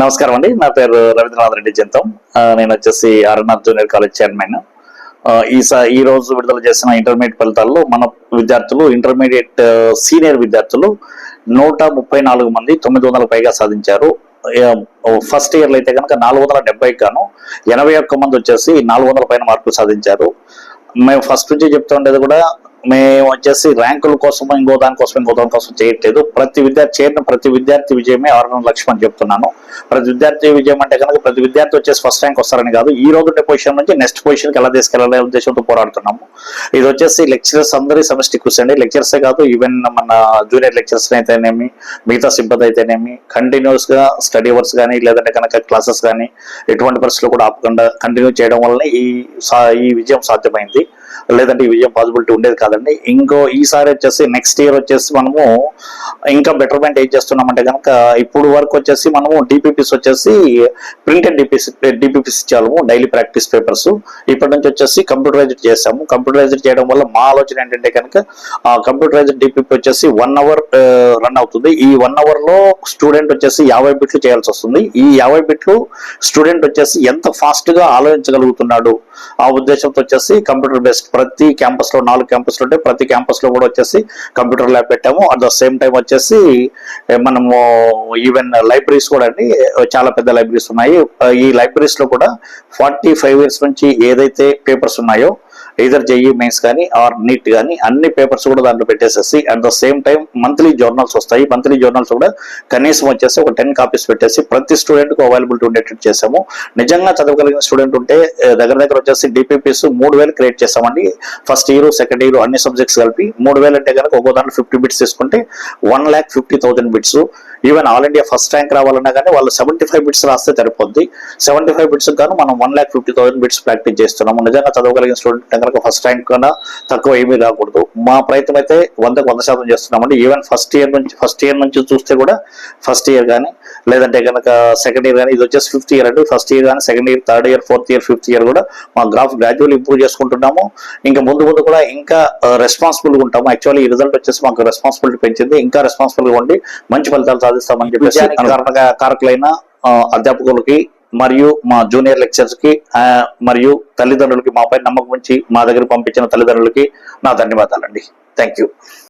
నమస్కారం అండి. నా పేరు రవీంద్రనాథ్ రెడ్డి జంతం. నేను వచ్చేసి ఆర్ఎన్ఆర్ జూనియర్ కాలేజ్ చైర్మన్. ఆ, ఈ ఈ రోజు విడుదల చేసిన ఇంటర్మీడియట్ ఫలితాల్లో మన విద్యార్థులు ఇంటర్మీడియట్ సీనియర్ విద్యార్థులు నూట ముప్పై నాలుగు మంది తొమ్మిది వందల పైగా సాధించారు. ఫస్ట్ ఇయర్లో అయితే కనుక నాలుగు వందల డెబ్బై గాను ఎనభై ఒక్క మంది వచ్చేసి నాలుగు వందల పైన మార్కులు సాధించారు. మేము ఫస్ట్ నుంచి చెప్తా ఉండేది కూడా మేము వచ్చేసి ర్యాంకుల కోసం ఇంకో దానికోసం ఇంకో దానికోసం చేయట్లేదు. ప్రతి విద్యార్థి చేరిన ప్రతి విద్యార్థి విజయమే ఆరు లక్ష్యం అని చెప్తున్నాను. ప్రతి విద్యార్థి విజయం అంటే కనుక ప్రతి విద్యార్థి వచ్చేసి ఫస్ట్ ర్యాంక్ వస్తారని కాదు. ఈ రోజు పొజిషన్ నుంచి నెక్స్ట్ పొజిషన్కి ఎలా తీసుకెళ్ళాలనే ఉద్దేశంతో పోరాడుతున్నాము. ఇది వచ్చేసి లెక్చరర్స్ అందరి సమష్టి కృషి అండి లెక్చరర్సే కాదు ఈవెన్ మన జూనియర్ లెక్చరర్స్ అయితేనేమి మిగతా సిబ్బంది అయితేనేమి కంటిన్యూస్గా స్టడీ అవర్స్ కానీ లేదంటే కనుక క్లాసెస్ కానీ ఎటువంటి పరిస్థితులు కూడా ఆపకుండా కంటిన్యూ చేయడం వల్ల ఈ సా- ఈ విజయం సాధ్యమైంది. లేదంటే ఈ విజయం పాసిబిలిటీ ఉండేది కాదండి. ఇంకో ఈసారి వచ్చేసి నెక్స్ట్ ఇయర్ వచ్చేసి మనము ఇంకా బెటర్మెంట్ ఏం చేస్తున్నామంటే కనుక ఇప్పుడు వరకు వచ్చేసి మనము డిపిపిస్ వచ్చేసి ప్రింటెడ్ డిపిస్ డిపిపిస్ ఇచ్చాము డైలీ ప్రాక్టీస్ పేపర్స్ ఇప్పటి నుంచి వచ్చేసి కంప్యూటరైజ్డ్ చేసాము కంప్యూటరైజ్డ్ చేయడం వల్ల మా ఆలోచన ఏంటంటే కనుక కంప్యూటరైజ్డ్ డిపిపి వచ్చేసి వన్ అవర్ రన్ అవుతుంది. ఈ వన్ అవర్లో స్టూడెంట్ వచ్చేసి యాభై బిట్లు చేయాల్సి వస్తుంది. ఈ యాభై బిట్లు స్టూడెంట్ వచ్చేసి ఎంత ఫాస్ట్గా ఆలోచించగలుగుతున్నాడు? ఆ ఉద్దేశంతో వచ్చేసి కంప్యూటర్ వచ్చేసి ప్రతి క్యాంపస్లో నాలుగు క్యాంపస్లో ఉంటే ప్రతి క్యాంపస్లో కూడా వచ్చేసి కంప్యూటర్ ల్యాబ్ పెట్టాము. అట్ ద సేమ్ టైం వచ్చేసి మనము ఈవెన్ లైబ్రరీస్ కూడా అండి చాలా పెద్ద లైబ్రరీస్ ఉన్నాయి. ఈ లైబ్రరీస్లో కూడా ఫార్టీ ఫైవ్ ఇయర్స్ నుంచి ఏదైతే పేపర్స్ ఉన్నాయో ఇదర్ జేఈ మెయిన్స్ కానీ ఆర్ నీట్ కానీ అన్ని పేపర్స్ కూడా దాంట్లో పెట్టేసేసి at the same time monthly journals వస్తాయి. మంత్లీ జర్నల్స్ కూడా కనీసం వచ్చేసి ఒక టెన్ కాపీస్ పెట్టేసి ప్రతి స్టూడెంట్కు అవైలబిలిటీ ఉండేటట్టు చేసాము నిజంగా చదవగలిగిన స్టూడెంట్ ఉంటే దగ్గర దగ్గర వచ్చేసి డిపిపిస్ మూడు వేలు క్రియేట్ చేసామండి ఫస్ట్ ఇయర్ సెకండ్ ఇయర్ అన్ని సబ్జెక్ట్స్ కలిపి మూడు వేలు అంటే కనుక ఒక్కో దాంట్లో ఫిఫ్టీ బిట్స్ తీసుకుంటే one lakh fifty thousand bits even all India first rank రావాలన్నా కానీ వాళ్ళు సెవెంటీ ఫైవ్ బిట్స్ రాస్తే సరిపోద్ది. సెవెంటీ ఫైవ్ బిట్స్ గాను మనం one lakh fifty thousand bits practice చేస్తున్నాము. నిజంగా చదవగలిగిన స్టూడెంట్ కనుక ఫస్ట్ ర్యాంక్ కన్నా తక్కువ ఏమీ రాకూడదు. మా ప్రయత్నం అయితే వందకు వంద శాతం చేస్తున్నామండి. ఈవెన్ ఫస్ట్ ఇయర్ నుంచి ఫస్ట్ ఇయర్ నుంచి చూస్తే కూడా ఫస్ట్ ఇయర్ కానీ లేదంటే కనుక సెకండ్ ఇయర్ కానీ ఇది వచ్చేసి ఫిఫ్త్ ఇయర్ అండి. ఫస్ట్ ఇయర్ కానీ second year third year fourth year fifth year కూడా మా గ్రాఫ్ గ్రాడ్యువల్ ఇంప్రూవ్ చేసుకుంటున్నాము. ఇంకా ముందు ముందు కూడా ఇంకా uh, రెస్పాన్సిబుల్గా ఉంటాము. యాక్చువల్లీ ఈ రిజల్ట్ వచ్చేసి మాకు రెస్పాన్సిబిలిటీ పెంచింది. ఇంకా రెస్పాన్సిబుల్గా ఉండి మంచి ఫలితాలు సాధిస్తామని చెప్పేసి కారకులైన అధ్యాపకులకి మరియు మా జూనియర్ లెక్చర్స్కి మరియు తల్లిదండ్రులకి మాపై నమ్మకం ఉంచి మా దగ్గర పంపించిన తల్లిదండ్రులకి నా ధన్యవాదాలండి. Thank you